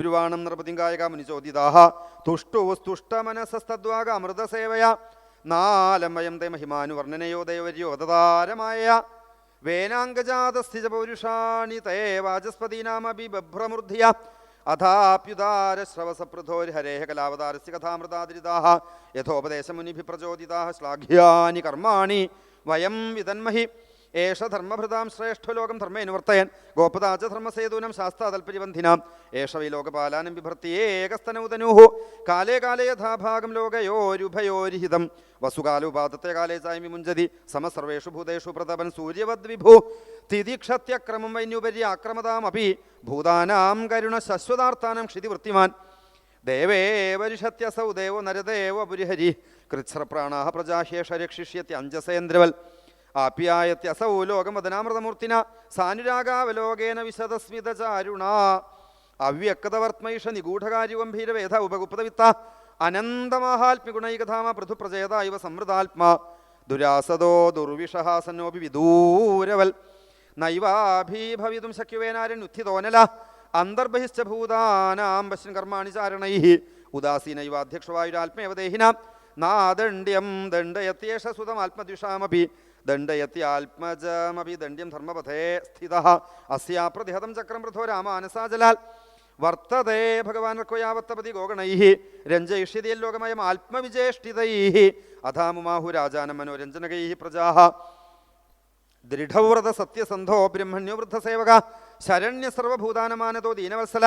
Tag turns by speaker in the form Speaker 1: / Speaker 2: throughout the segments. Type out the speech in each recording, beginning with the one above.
Speaker 1: ബ്രുവാണം നൃപതിങ്കായക മുനിചോദിതാഹ തുഷ്ടുസ്തുഷ്ടമനസസ്തദ്വാക അമൃതസേവയ. നാലമയം തേ മഹിമാനുവർണനയോ ദൈവര്യോദതാരമായ വേനാംഗജാതസ്ഥിജ പൗരുഷാണി തേ വാചസ്പതീനാമപി ബഭ്രമൂർധിയ. അഥാപ്യുദാരശ്രവസപൃഥോർഹരേഹ കലാവതാരസ്യ കഥാമൃതാതിരിതാഹ. യഥോപദേശമുനിഭി പ്രചോദിതാഹ ശ്ലാഘ്യാനി കർമാണി. വയം വിതന്മഹി. ഏഷ ധർമ്മഭൃതാം ശ്രേഷ്ഠലോകം ധർമ്മേനുവർത്തയൻ ഗോപദാച ധർമ്മസേതൂനം ശാസ്താതൽപരിബന്ധിനാം ഏഷ വൈ ലോകപാലാനം ബിഭർത്തിയേകസ്തനൂതനൂഹു കാലേ കാലേ യഥാഭാഗം ലോകയോരുഭയോരിഹിതം. വസുകാലുപാദത്തെ കാലേ ചായ്മി മുഞ്ചതി. സമസർവേഷു ഭൂതേഷു പ്രതപൻ സൂര്യവദ് വിഭു തിതിക്ഷത്യക്രമം വൈന്യുപര്യ ആക്രമതാമപി. ഭൂതാനാം കരുണ ശശ്വതാർത്ഥാനം ക്ഷിതിവൃത്തിമാൻ. ദേവേവരിഷത്യസൗ ദേവോ നരദേവ പുരിഹരി. കൃച്ഛ്രപ്രാണാ പ്രജാഹ്യേഷ രക്ഷിഷ്യത്തി അഞ്ജസേന്ദ്രവൽ ആപ്യായത്യസൗ ലോകമദനാമൃതമൂർത്തിന സാനുരാഗാവലോകേന വിശദസ്മിതചാരുണ. അവ്യക്തവർത്തമൈഷ നിഗൂഢകാര്യഗംഭീരവേദ ഉപഗുപ്തവിത്ത പൃഥു പൃഥുപ്രചേത ഇവ സമൃതാത്മാ. ദുരാസദോ ദുർവിഷഹാസനോപി വിദൂരവൽ. നൈവാഭീഭവിതും ശക്യുവേനാരണ്യുത്ഥിതോനല അന്തർബഹിശ്ച ഭൂതാനാം പശ്യൻ കർമാണി ചാരണൈ. ഉദാസീനൈവ അധ്യക്ഷവായുരാത്മേവദേഹിനാം നാദണ്ഡ്യം ദണ്ഡയത്യേഷ സുതമാത്മദ്വിഷാമപി ദണ്ഡയത്യാത്മജമപി ദണ്ഡ്യം ധർമ്മപഥേ സ്ഥിത. അസ്യാ പ്രതിഹതം പൃഥോ രാമാനസാജലാൽ വർത്തതേ ഭഗവാൻ ഗോഗണൈ. രഞ്ജയിഷ്യതിയൽ ലോകമയം ആത്മവിജേഷ്ടിതൈ അഥാമുമാഹു രാജാനം മനോരഞ്ജനകൈ പ്രജാ. ദൃഢവ്രത സത്യസന്ധോ ബ്രഹ്മണ്യോ വൃദ്ധസേവക. ശരണ്യ സർവഭൂതാനമാനതോ ദീനവത്സല.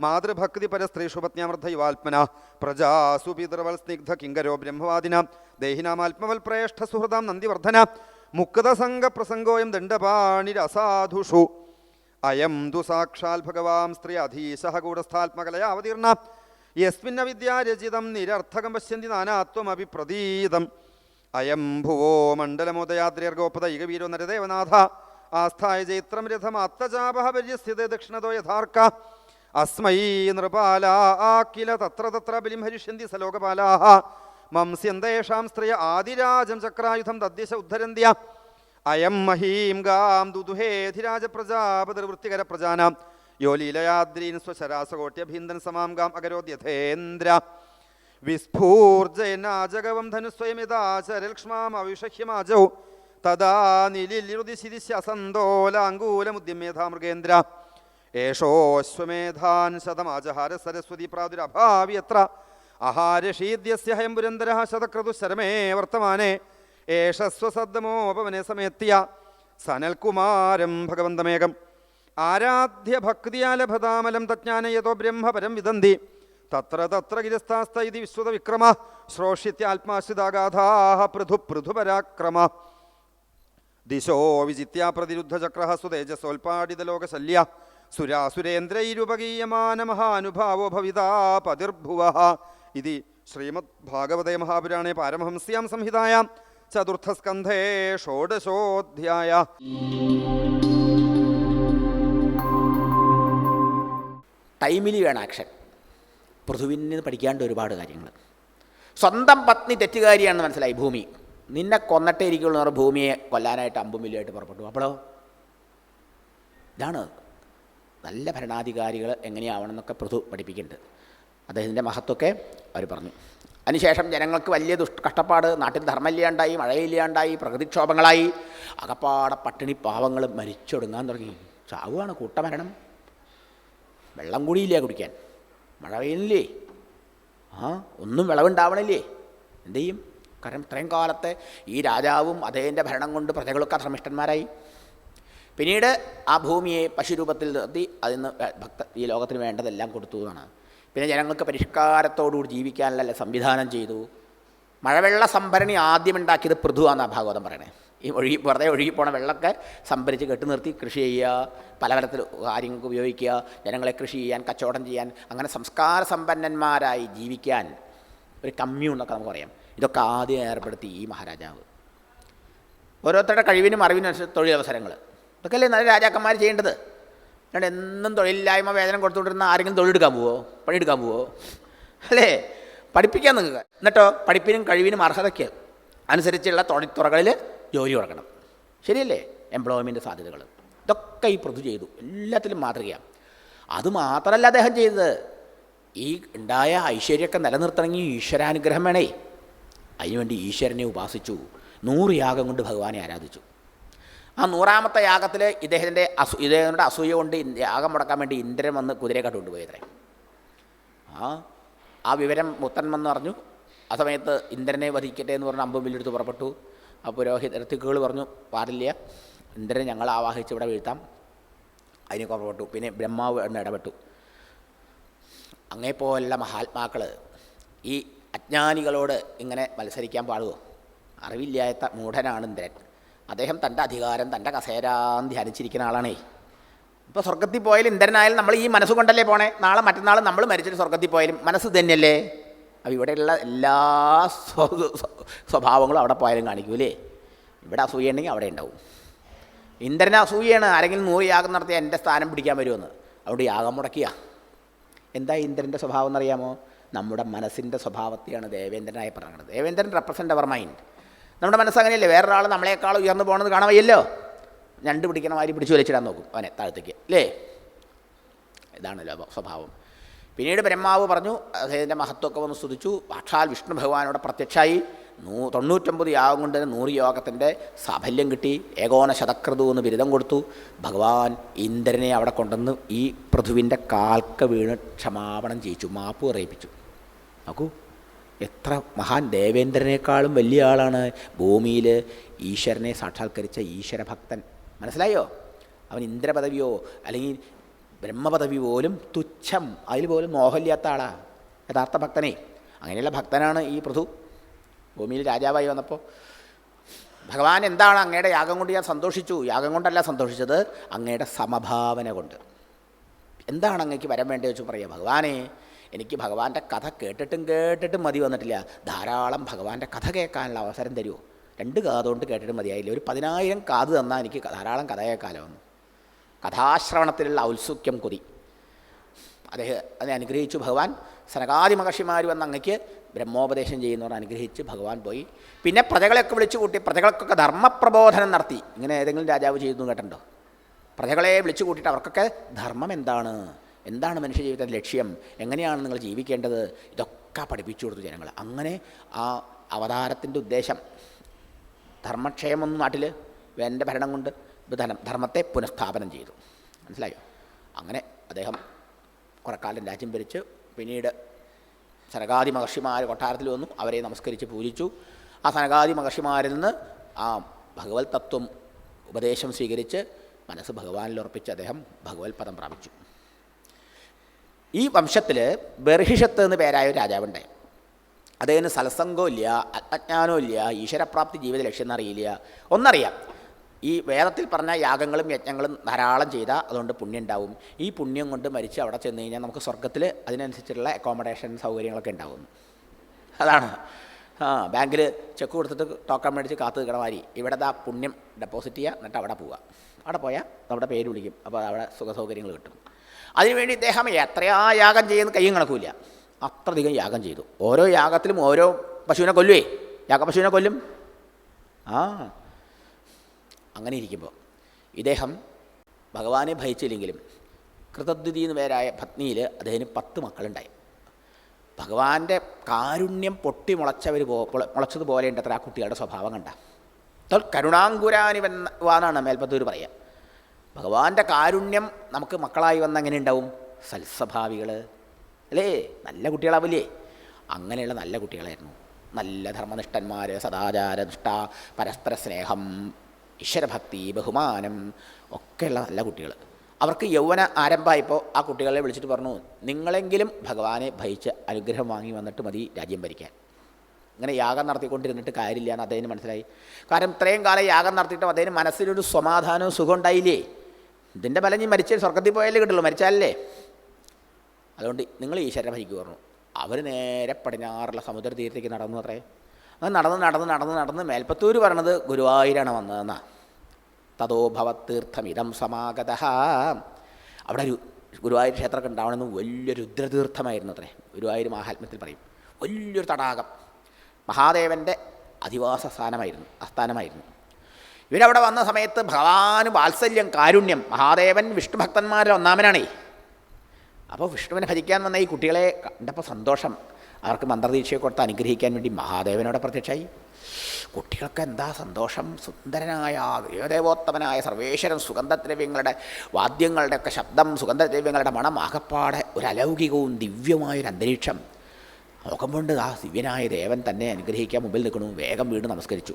Speaker 1: മാതൃഭക്തി പരസ്ത്രീഷു പത്ന്യാമൃദ്ധ യുവാത്മന. പ്രജാസു പിതൃവൽ സ്നിഗ്ധ കിങ്കരോ ബ്രഹ്മവാദിന. ദേഹിനാമാത്മവൽ പ്രേഷ്ഠ സുഹൃതാം നന്ദിവർദ്ധന. മുക്തസംഗ പ്രസംഗോയം ദണ്ഡപാണിരസാധുഷു. അയം തു സാക്ഷാൽ ഭഗവാം സ്ത്രീ അധീശ ഗൂഢസ്ഥാത്മകലയ അവതീർണ. യസ്മിന്ന വിദ്യാരചിതം നിരർത്ഥകം പശ്യന്തി നാനാത്വമപി പ്രതീതം അയം ഭുവോ മണ്ഡലമോദയാദ്ര്യർഗോപദൈകവീരോ നരദേവനാഥ. ആസ്ഥായ ചൈത്രം രഥം പര്യസ്ഥിത ദക്ഷിണതോ യഥാർക്ക. അസ്മൈ നൃപാല ആക്കില തത്ര തത്ര ബലിം ഹരിഷ്യന്തി സലോകപാലാഹ. മംസ്യന്തേഷാം സ്ത്രീയ ആദിരാജം ചക്രായുധം തദ്ദേശ ഉദ്ധരന്ത്യ. അയം മഹീം ഗാം ദുദുഹേധിരാജ പ്രജാപതിർവൃത്തികര പ്രജാനാം. യോ ലീലയാദ്രീൻ സ്വശരാസകോട്യഭീന്ദൻ സമാം ഗാം അകരോദ്യഥേന്ദ്ര വിസ്ഫൂർജയനാജകവം ധനുസ്വയമിതാചരൽക്ഷ്മാമവിഷഹ്യമാജൗ തദാ നിലിലിരുദിശിരിശസന്തോലാങ്കൂലമുദ്യമേധാ മൃഗേന്ദ്ര. ഏഷോശ്വമേധാൻ ശതമാജഹാര സരസ്വതി പ്രാദുരഭാവി ആഹാരശീദ്യസ്യ അഹാരഷീദ്യസ്യ ഹയം പുരന്തര ശതക്രതു വർത്തമാനെ. ഏഷ സ്വസദ്ദമോപവനെ സമയത്തിയ സനൽകുമാരം ഭഗവന്തമേകം. ആരാധ്യ ഭക്തിയാലഭതാമലം തജ്ഞാനയതോ ബ്രഹ്മപരം വിദന്തി. തത്ര തത്ര ഗിരസ്ഥാസ്ത ഇതി വിശ്വത വിക്രമ. ശ്രോഷ്യത്യാത്മാശ്രിതാഗാധാ പൃഥു പൃഥുപരാക്രമ. ദിശോ വിജിത്യ പ്രതിരുദ്ധചക്ര സുതേജസോൽപാടിതലോകശല്യ സുരാസുരേന്ദ്രൈരുപഗീയമാന മഹാനുഭാവോ ഭവിതാ പതിർഭുവ ഇതി ശ്രീമദ് ഭാഗവതേ മഹാപുരാണേ പാരമഹംസ്യാം സംഹിതായാം. ചതുർത്ഥസ്കന്ധേ ഷോഡശോധ്യായ.
Speaker 2: ടൈമിലി വേണം ആക്ഷൻ. നിന്ന് പഠിക്കാണ്ട് ഒരുപാട് കാര്യങ്ങൾ. സ്വന്തം പത്നി തെറ്റുകാരിയാണെന്ന് മനസ്സിലായി ഭൂമി. നിന്നെ കൊന്നിട്ടേ ഇരിക്കുള്ളൂ എന്ന് ഭൂമിയെ കൊല്ലാനായിട്ട് അമ്പും വില്ലുമായിട്ട് പുറപ്പെട്ടു. അപ്പോഴോ? ഇതാണ് നല്ല ഭരണാധികാരികൾ എങ്ങനെയാവണമെന്നൊക്കെ പൃഥു പഠിപ്പിക്കുന്നുണ്ട്. അദ്ദേഹത്തിന്റെ മഹത്വമൊക്കെ അവർ പറഞ്ഞു. അതിനുശേഷം ജനങ്ങൾക്ക് വലിയ ദുഷ്ട കഷ്ടപ്പാട് നാട്ടിൽ ധർമ്മമില്ലാണ്ടായി മഴയില്ലാണ്ടായി പ്രകൃതിക്ഷോഭങ്ങളായി. അകപ്പാടെ പട്ടിണി പാവങ്ങൾ മരിച്ചൊടുങ്ങാൻ തുടങ്ങി. ചാവുകയാണ് കൂട്ടമരണം. വെള്ളം കൂടിയില്ലേ കുടിക്കാൻ? മഴ പെയ്യുന്നില്ലേ? ആ ഒന്നും വിളവുണ്ടാവണില്ലേ? എന്തു ചെയ്യും? കാരണം ഇത്രയും കാലത്തെ ഈ രാജാവും അദ്ദേഹത്തിന്റെ ഭരണം കൊണ്ട് പ്രജകളൊക്കെ അധർമ്മിഷ്ടന്മാരായി പിന്നീട് ആ ഭൂമിയെ പശുരൂപത്തിൽ നിർത്തി അതിന് ഭക്ത ഈ ലോകത്തിന് വേണ്ടതെല്ലാം കൊടുത്തു എന്നാണ്. പിന്നെ ജനങ്ങൾക്ക് പരിഷ്കാരത്തോടുകൂടി ജീവിക്കാനല്ല സംവിധാനം ചെയ്തു. മഴവെള്ള സംഭരണി ആദ്യം ഉണ്ടാക്കിയത് പൃഥുവാന്നാണ് ഭാഗവതം പറയണേ. ഈ ഒഴുകി വെറുതെ ഒഴുകിപ്പോണ വെള്ളമൊക്കെ സംഭരിച്ച് കെട്ടി നിർത്തി കൃഷി ചെയ്യുക പലതരത്തിൽ കാര്യങ്ങൾക്ക് ഉപയോഗിക്കുക ജനങ്ങളെ കൃഷി ചെയ്യാൻ കച്ചവടം ചെയ്യാൻ അങ്ങനെ സംസ്കാര സമ്പന്നന്മാരായി ജീവിക്കാൻ ഒരു കമ്മ്യൂൺ എന്നൊക്കെ നമുക്ക് പറയാം. ഇതൊക്കെ ആദ്യം ഏർപ്പെടുത്തി ഈ മഹാരാജാവ്. ഓരോരുത്തരുടെ കഴിവിനും അറിവിനും തൊഴിലവസരങ്ങൾ. ഇതൊക്കെയല്ലേ നല്ല രാജാക്കന്മാർ ചെയ്യേണ്ടത്? അല്ലാണ്ട് എന്നും തൊഴിലില്ലായ്മ വേതനം കൊടുത്തുകൊണ്ടിരുന്ന ആരെങ്കിലും തൊഴിലെടുക്കാൻ പോവോ? പണിയെടുക്കാൻ പോവോ? അല്ലേ? പഠിപ്പിക്കാൻ നിങ്ങൾക്ക്. എന്നിട്ടോ പഠിപ്പിനും കഴിവിനും അർഹതയ്ക്ക് അനുസരിച്ചുള്ള തൊഴിൽത്തുറകളിൽ ജോലി കൊടുക്കണം. ശരിയല്ലേ? എംപ്ലോയ്മെന്റ് സാധ്യതകൾ. ഇതൊക്കെ ഈ പൃഥു ചെയ്തു. എല്ലാത്തിലും മാതൃകയാണ് അത് മാത്രമല്ല അദ്ദേഹം ചെയ്തത്. ഈ ഉണ്ടായ ഐശ്വര്യമൊക്കെ നിലനിർത്തണമെങ്കിൽ ഈശ്വരാനുഗ്രഹം വേണേ. അതിനുവേണ്ടി ഈശ്വരനെ ഉപാസിച്ചു. നൂറ് യാഗം കൊണ്ട് ഭഗവാനെ ആരാധിച്ചു. ആ നൂറാമത്തെ യാഗത്തിൽ ഇദ്ദേഹത്തിന്റെ അസു ഇദ്ദേഹത്തിന്റെ അസൂയ കൊണ്ട് യാഗം മുടക്കാൻ വേണ്ടി ഇന്ദ്രൻ വന്ന് കുതിരയെക്കാട്ട് കൊണ്ടുപോയത്രേ ആ ആ വിവരം മുത്തൻ പറഞ്ഞു ആ സമയത്ത് ഇന്ദ്രനെ വധിക്കട്ടെ എന്ന് പറഞ്ഞ് അമ്പും പുറപ്പെട്ടു. ആ പുരോഹിത പറഞ്ഞു പാടില്ല ഇന്ദ്രനെ ഞങ്ങൾ ആവാഹിച്ച് ഇവിടെ വീഴ്ത്താം. അതിന് പുറപ്പെട്ടു. പിന്നെ ബ്രഹ്മാവ് എന്ന് ഇടപെട്ടു. അങ്ങേപ്പോലുള്ള മഹാത്മാക്കൾ ഈ അജ്ഞാനികളോട് ഇങ്ങനെ മത്സരിക്കാൻ പാടുമോ അറിവില്ലാത്ത മൂഢനാണ് ഇന്ദ്രൻ. അദ്ദേഹം തന്റെ അധികാരം തന്റെ കസേരാൻ ധ്യാനിച്ചിരിക്കുന്ന ആളാണേ. ഇപ്പോൾ സ്വർഗത്തിൽ പോയാലും ഇന്ദ്രനായാലും നമ്മൾ ഈ മനസ്സുകൊണ്ടല്ലേ പോണേ? നാളെ മറ്റന്നാൾ നമ്മൾ മരിച്ചിട്ട് സ്വർഗത്തിൽ പോയാലും മനസ്സ് തന്നെയല്ലേ അപ്പോൾ ഇവിടെയുള്ള എല്ലാ സ്വ- സ്വ- സ്വഭാവങ്ങളും അവിടെ പോയാലും കാണിക്കൂലേ? ഇവിടെ അസൂയുണ്ടെങ്കിൽ അവിടെ ഉണ്ടാവും. ഇന്ദ്രൻ അസൂയാണ് ആരെങ്കിലും നൂറ് യാഗം നടത്തിയാൽ എന്റെ സ്ഥാനം പിടിക്കാൻ വരുമെന്ന്. അവിടെ യാഗം മുടക്കിയ. എന്താ ഇന്ദ്രന്റെ സ്വഭാവം എന്നറിയാമോ? നമ്മുടെ മനസ്സിന്റെ സ്വഭാവത്തെയാണ് ദേവേന്ദ്രനായി പറയുന്നത് ദേവേന്ദ്രൻ റെപ്രസെന്റ് അവർ മൈൻഡ് നമ്മുടെ മനസ്സ് അങ്ങനെയല്ലേ വേറൊരാൾ നമ്മളെക്കാൾ ഉയർന്നു പോകണമെന്ന് കാണാമല്ലോ രണ്ട് പിടിക്കണ മാതിരി പിടിച്ചു വലിച്ചിടാൻ നോക്കും അവനെ താഴത്തേക്ക് അല്ലേ? ഇതാണ് അപ്പൊ സ്വഭാവം. പിന്നീട് ബ്രഹ്മാവ് പറഞ്ഞു അദ്ദേഹത്തിന്റെ മഹത്വമൊക്കെ വന്ന് സ്തുതിച്ചു. സാക്ഷാൽ വിഷ്ണു ഭഗവാനോട് പ്രത്യക്ഷമായി നൂ തൊണ്ണൂറ്റൊമ്പത് യാഗം കൊണ്ട് തന്നെ നൂറ് യോഗത്തിന്റെ സാഫല്യം കിട്ടി. ഏകോന ശതക്രതു എന്ന് ബിരുദം കൊടുത്തു. ഭഗവാൻ ഇന്ദ്രനെ അവിടെ കൊണ്ടുവന്ന് ഈ പൃഥുവിന്റെ കാൽക്ക വീണ് ക്ഷമാപണം ചെയ്യിച്ചു മാപ്പ് പറയിപ്പിച്ചു. നോക്കൂ. എത്ര മഹാൻ ദേവേന്ദ്രനേക്കാളും വലിയ ആളാണ് ഭൂമിയിൽ ഈശ്വരനെ സാക്ഷാത്കരിച്ച ഈശ്വരഭക്തൻ. മനസ്സിലായോ? അവൻ ഇന്ദ്രപദവിയോ അല്ലെങ്കിൽ ബ്രഹ്മപദവി പോലും തുച്ഛം. അതിൽ പോലും മോഹമില്ലാത്ത ആളാണ് യഥാർത്ഥ ഭക്തനെ. അങ്ങനെയുള്ള ഭക്തനാണ് ഈ പൃഥു. ഭൂമിയിൽ രാജാവായി വന്നപ്പോൾ ഭഗവാൻ എന്താണ് അങ്ങയുടെ യാഗം കൊണ്ട് ഞാൻ സന്തോഷിച്ചു? യാഗം കൊണ്ടല്ല സന്തോഷിച്ചത് അങ്ങയുടെ സമഭാവന കൊണ്ട്. എന്താണ് അങ്ങേക്ക് വരം വേണ്ടത് വെച്ച് പറയുക ഭഗവാനെ എനിക്ക് ഭഗവാന്റെ കഥ കേട്ടിട്ടും കേട്ടിട്ടും മതി വന്നിട്ടില്ല. ധാരാളം ഭഗവാന്റെ കഥ കേൾക്കാനുള്ള അവസരം തരുമോ രണ്ട് കാതുകൊണ്ട് കേട്ടിട്ട് മതിയായില്ല. ഒരു പതിനായിരം കാത് തന്നാൽ എനിക്ക് ധാരാളം കഥ കേൾക്കാലോ കഥാശ്രവണത്തിലുള്ള ഔത്സുക്യം കൊതി. അദ്ദേഹം അനുഗ്രഹിച്ചു. ഭഗവാൻ സനകാദി മഹർഷിമാർ വന്ന് അങ്ങക്ക് ബ്രഹ്മോപദേശം ചെയ്യുന്നവർ അനുഗ്രഹിച്ച് ഭഗവാൻ പോയി. പിന്നെ പ്രജകളെയൊക്കെ വിളിച്ചു കൂട്ടി പ്രജകൾക്കൊക്കെ ധർമ്മപ്രബോധനം നടത്തി. ഇങ്ങനെ ഏതെങ്കിലും രാജാവ് ചെയ്തു കേട്ടിട്ടുണ്ടോ? പ്രജകളെ വിളിച്ചു കൂട്ടിയിട്ട് അവർക്കൊക്കെ ധർമ്മം എന്താണ്? എന്താണ് മനുഷ്യ ജീവിതത്തിന്റെ ലക്ഷ്യം? എങ്ങനെയാണ് നിങ്ങൾ ജീവിക്കേണ്ടത്? ഇതൊക്കെ പഠിപ്പിച്ചു കൊടുത്തു ജനങ്ങൾ. അങ്ങനെ ആ അവതാരത്തിന്റെ ഉദ്ദേശം ധർമ്മക്ഷയമൊന്നും നാട്ടിൽ എന്റെ ഭരണം കൊണ്ട് ധനം ധർമ്മത്തെ പുനഃസ്ഥാപനം ചെയ്തു. മനസ്സിലായോ? അങ്ങനെ അദ്ദേഹം കുറക്കാലം രാജ്യം ഭരിച്ച്. പിന്നീട് സനകാദി മഹർഷിമാർ കൊട്ടാരത്തിൽ വന്നു. അവരെ നമസ്കരിച്ച് പൂജിച്ചു. ആ സനകാദി മഹർഷിമാരിൽ നിന്ന് ആ ഭഗവത് തത്വം ഉപദേശം സ്വീകരിച്ച് മനസ്സ് ഭഗവാനിൽ ഉറപ്പിച്ച് അദ്ദേഹം ഭഗവത് പദം പ്രാപിച്ചു. ഈ വംശത്തിൽ ബർഹിഷത്ത് എന്ന് പേരായ ഒരു രാജാവുണ്ടായി അദ്ദേഹത്തിന് സത്സംഗവും ഇല്ല ആത്മജ്ഞാനവും ഇല്ല ഈശ്വരപ്രാപ്തി ജീവിത ലക്ഷ്യം എന്നറിയില്ല ഒന്നറിയാം ഈ വേദത്തിൽ പറഞ്ഞ യാഗങ്ങളും യജ്ഞങ്ങളും ധാരാളം ചെയ്താൽ അതുകൊണ്ട് പുണ്യം ഉണ്ടാവും ഈ പുണ്യം കൊണ്ട് മരിച്ച് അവിടെ ചെന്ന് കഴിഞ്ഞാൽ നമുക്ക് സ്വർഗത്തിൽ അതിനനുസരിച്ചുള്ള അക്കോമഡേഷൻ സൗകര്യങ്ങളൊക്കെ ഉണ്ടാവും. അതാണ്. ആ ബാങ്കിൽ ചെക്ക് കൊടുത്തിട്ട് ടോക്കൺ മേടിച്ച് കാത്തു നിൽക്കണ മാതിരി. ഇവിടെ ആ പുണ്യം ഡെപ്പോസിറ്റ് ചെയ്യുക എന്നിട്ട് അവിടെ പോവുക. അവിടെ പോയാൽ നമ്മുടെ പേര് വിളിക്കും. അപ്പോൾ അവിടെ സുഖസൗകര്യങ്ങൾ കിട്ടും. അതിനുവേണ്ടി ഇദ്ദേഹം എത്രയാ യാഗം ചെയ്യുന്ന കയ്യും കണക്കൂല അത്രയധികം യാഗം ചെയ്തു. ഓരോ യാഗത്തിലും ഓരോ പശുവിനെ കൊല്ലുവേ. യാഗപശുവിനെ കൊല്ലും. ആ. അങ്ങനെ ഇരിക്കുമ്പോൾ ഇദ്ദേഹം ഭഗവാനെ ഭയച്ചില്ലെങ്കിലും കൃതദ്വിതി എന്ന് പേരായ പത്നിയിൽ അദ്ദേഹത്തിന് പത്ത് മക്കളുണ്ടായി. ഭഗവാന്റെ കാരുണ്യം പൊട്ടി മുളച്ചവർ പോ മുളച്ചതുപോലെ ഉണ്ട് അത്ര ആ കുട്ടികളുടെ സ്വഭാവം കണ്ട. അപ്പോൾ കരുണാങ്കുരാനിവെന്നാണ് മേൽപ്പത്തൂർ പറയുക ഭഗവാന്റെ കാരുണ്യം നമുക്ക് മക്കളായി വന്ന എങ്ങനെ ഉണ്ടാവും? സൽസ്വഭാവികൾ അല്ലേ? നല്ല കുട്ടികളാവില്ലേ? അങ്ങനെയുള്ള നല്ല കുട്ടികളായിരുന്നു. നല്ല ധർമ്മനിഷ്ഠന്മാർ സദാചാരനിഷ്ഠ പരസ്പര സ്നേഹം ഈശ്വരഭക്തി ബഹുമാനം ഒക്കെയുള്ള നല്ല കുട്ടികൾ അവർക്ക് യൗവന ആരംഭമായപ്പോൾ ആ കുട്ടികളെ വിളിച്ചിട്ട് പറഞ്ഞു നിങ്ങളെങ്കിലും ഭഗവാനെ ഭയിച്ച് അനുഗ്രഹം വാങ്ങി വന്നിട്ട് മതി രാജ്യം ഭരിക്കാൻ. ഇങ്ങനെ യാഗം നടത്തിക്കൊണ്ടിരുന്നിട്ട് കാര്യമില്ല എന്ന് അദ്ദേഹത്തിന് മനസ്സിലായി. കാരണം ഇത്രയും കാലം യാഗം നടത്തിയിട്ടും അദ്ദേഹത്തിന് മനസ്സിലൊരു സമാധാനവും സുഖം ഉണ്ടായില്ലേ? ഇതിന്റെ ഫലം ഞാൻ മരിച്ച സ്വർഗത്തിൽ പോയാലേ കിട്ടുള്ളൂ മരിച്ചാലല്ലേ? അതുകൊണ്ട് നിങ്ങൾ ഈശ്വരനെ ഭരിക്കു പറഞ്ഞു. അവർ നേരെ പടിഞ്ഞാറുള്ള സമുദ്ര തീരത്തേക്ക് നടന്നു അത്രേ. അത് നടന്ന് നടന്ന് നടന്ന് നടന്ന് മേൽപ്പത്തൂർ പറയണത് ഗുരുവായൂരാണ് വന്നതെന്നാ. തതോ ഭവത്തീർത്ഥമിതം സമാഗത. അവിടെ ഒരു ഗുരുവായൂർ ക്ഷേത്രമൊക്കെ ഉണ്ടാവണമെന്ന് വലിയ രുദ്രതീർത്ഥമായിരുന്നു അത്രേ. ഗുരുവായൂർ മഹാത്മ്യത്തിൽ പറയും. വലിയൊരു തടാകം. മഹാദേവന്റെ അധിവാസ സ്ഥാനമായിരുന്നു ആസ്ഥാനമായിരുന്നു. ഇവരവിടെ വന്ന സമയത്ത് ഭഗവാന് വാത്സല്യം കാരുണ്യം. മഹാദേവൻ വിഷ്ണുഭക്തന്മാരിൽ ഒന്നാമനാണേ. അപ്പോൾ വിഷ്ണുവിനെ ഭജിക്കാൻ വന്ന ഈ കുട്ടികളെ കണ്ടപ്പോൾ സന്തോഷം. അവർക്ക് മന്ത്രദീക്ഷയെ കൊടുത്ത് അനുഗ്രഹിക്കാൻ വേണ്ടി മഹാദേവനോട് പ്രത്യക്ഷമായി കുട്ടികൾക്ക് എന്താ സന്തോഷം? സുന്ദരനായ ദേവദേവോത്തമനായ സർവേശ്വരൻ സുഗന്ധദ്രവ്യങ്ങളുടെ വാദ്യങ്ങളുടെ ഒക്കെ ശബ്ദം സുഗന്ധദ്രവ്യങ്ങളുടെ മണം ആകപ്പാടെ ഒരു അലൗകികവും ദിവ്യമായൊരു അന്തരീക്ഷം. നോക്കുമ്പോണ്ട് ആ ദിവ്യനായ ദേവൻ തന്നെ അനുഗ്രഹിക്കാൻ മുമ്പിൽ നിൽക്കണു വേഗം വീണ് നമസ്കരിച്ചു.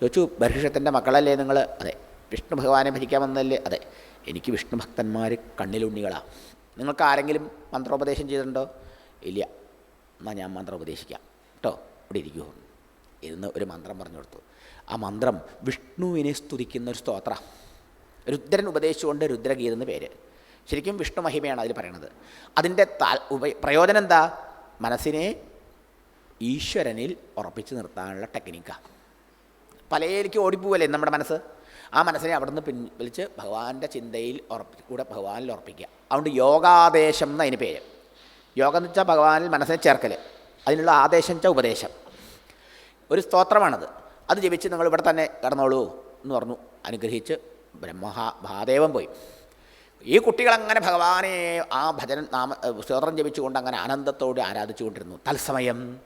Speaker 2: ചോദിച്ചു ബർഹിഷത്തിന്റെ മക്കളല്ലേ നിങ്ങൾ അതെ. വിഷ്ണു ഭഗവാനെ ഭജിക്കാൻ വന്നതല്ലേ അതെ. എനിക്ക് വിഷ്ണു ഭക്തന്മാർ കണ്ണിലുണ്ണികളാണ് നിങ്ങൾക്ക് ആരെങ്കിലും മന്ത്രോപദേശം ചെയ്തിട്ടുണ്ടോ? ഇല്ല. എന്നാൽ ഞാൻ മന്ത്രോപദേശിക്കാം. കേട്ടോ ഇവിടെ ഇരിക്കൂ. ഇരുന്ന് ഒരു മന്ത്രം പറഞ്ഞു കൊടുത്തു. ആ മന്ത്രം വിഷ്ണുവിനെ സ്തുതിക്കുന്ന ഒരു സ്തോത്ര. രുദ്രൻ ഉപദേശിച്ചുകൊണ്ട് രുദ്രഗീത എന്ന് പേര്. ശരിക്കും വിഷ്ണു മഹിമയാണ് അതിൽ പറയണത്. അതിന്റെ താ ഉപ പ്രയോജനം എന്താ? മനസ്സിനെ ഈശ്വരനിൽ ഉറപ്പിച്ച് നിർത്താനുള്ള ടെക്നിക്കാണ് പലയിലേക്ക് ഓടിപ്പോവല്ലേ നമ്മുടെ മനസ്സ്? ആ മനസ്സിനെ അവിടുന്ന് പിൻവലിച്ച് ഭഗവാന്റെ ചിന്തയിൽ ഉറപ്പി കൂടെ ഭഗവാനിൽ ഉറപ്പിക്കുക. അതുകൊണ്ട് യോഗാദേശം എന്ന് അതിന് പേര്. യോഗം എന്ന് വെച്ചാൽ ഭഗവാനിൽ മനസ്സിനെ ചേർക്കൽ അതിനുള്ള ആദേശം വെച്ചാൽ ഉപദേശം. ഒരു സ്തോത്രമാണത്. അത് ജപിച്ച് നിങ്ങൾ ഇവിടെ തന്നെ കിടന്നോളൂ എന്ന് പറഞ്ഞു അനുഗ്രഹിച്ച് ബ്രഹ്മഹാ മഹാദേവൻ പോയി. ഈ കുട്ടികളങ്ങനെ ഭഗവാനെ ആ ഭജന നാമ സ്തോത്രം ജപിച്ചുകൊണ്ട് അങ്ങനെ ആനന്ദത്തോടെ ആരാധിച്ചുകൊണ്ടിരുന്നു. തത്സമയം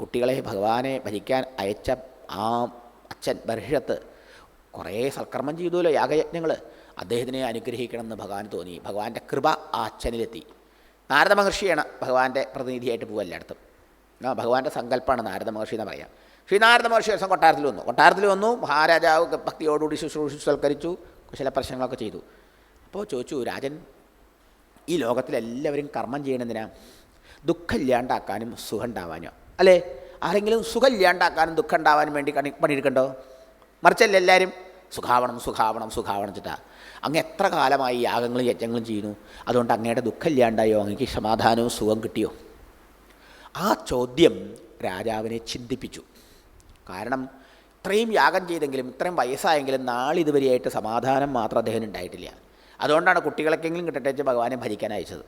Speaker 2: കുട്ടികളെ ഭഗവാനെ ഭജിക്കാൻ അയച്ച ആ അച്ഛൻ ബർഹിഷത്ത് കുറേ സൽക്കർമ്മം ചെയ്തുല്ലോ യാഗയജ്ഞങ്ങൾ. അദ്ദേഹത്തിനെ അനുഗ്രഹിക്കണമെന്ന് ഭഗവാൻ തോന്നി. ഭഗവാന്റെ കൃപ ആ അച്ഛനിലെത്തി. നാരദ മഹർഷിയാണ് ഭഗവാന്റെ പ്രതിനിധിയായിട്ട് പോകുക എല്ലായിടത്തും. ആ ഭഗവാന്റെ സങ്കല്പമാണ് നാരദ മഹർഷി എന്ന് പറയാം. ശ്രീ നാരദ മഹർഷി ദിവസം കൊട്ടാരത്തിൽ വന്നു. കൊട്ടാരത്തിൽ വന്നു മഹാരാജാവ് ഭക്തിയോടുകൂടി ശുശ്രൂഷ സൽക്കരിച്ചു കുശല പ്രശ്നങ്ങളൊക്കെ ചെയ്തു. അപ്പോൾ ചോദിച്ചു രാജൻ ഈ ലോകത്തിലെല്ലാവരും കർമ്മം ചെയ്യണമെന്തിനാ ദുഃഖം ഇല്ലാണ്ടാക്കാനും സുഖം ഉണ്ടാവാനോ? അല്ലേ? ആരെങ്കിലും സുഖം ഇല്ലാണ്ടാക്കാനും ദുഃഖം ഉണ്ടാവാനും വേണ്ടി കണി പണിയെടുക്കണ്ടോ? മറിച്ചല്ല എല്ലാവരും സുഖാവണം സുഖാവണം സുഖാവണം ചിട്ടാ അങ്ങ് എത്ര കാലമായി യാഗങ്ങളും യജ്ഞങ്ങളും ചെയ്യുന്നു? അതുകൊണ്ട് അങ്ങയുടെ ദുഃഖം ഇല്ലാണ്ടായോ അങ്ങക്ക് സമാധാനവും സുഖം കിട്ടിയോ? ആ ചോദ്യം രാജാവിനെ ചിന്തിപ്പിച്ചു. കാരണം ഇത്രയും യാഗം ചെയ്തെങ്കിലും ഇത്രയും വയസ്സായെങ്കിലും നാളിതുവരെയായിട്ട് സമാധാനം മാത്രം അദ്ദേഹം ഉണ്ടായിട്ടില്ല അതുകൊണ്ടാണ് കുട്ടികളൊക്കെങ്കിലും കിട്ടട്ടെ ഭഗവാനെ ഭരിക്കാൻ അയച്ചത്.